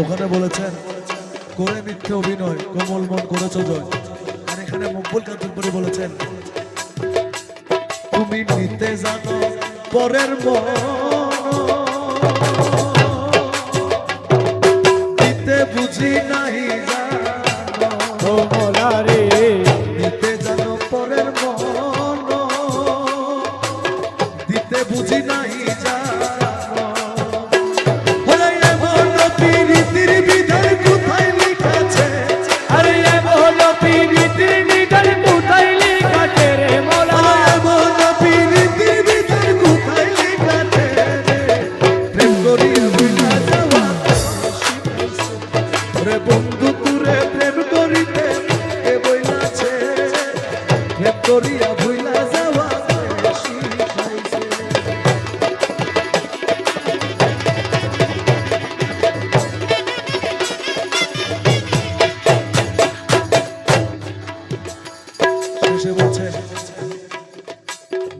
ওখানে বলেছেন করে মিথ্যে অভিনয়, কোমল মন করেছ জয়। আর এখানে মকবুল করে বলেছেন, তুমি নিতে জানো পরের মন। দিতে বুঝি নাই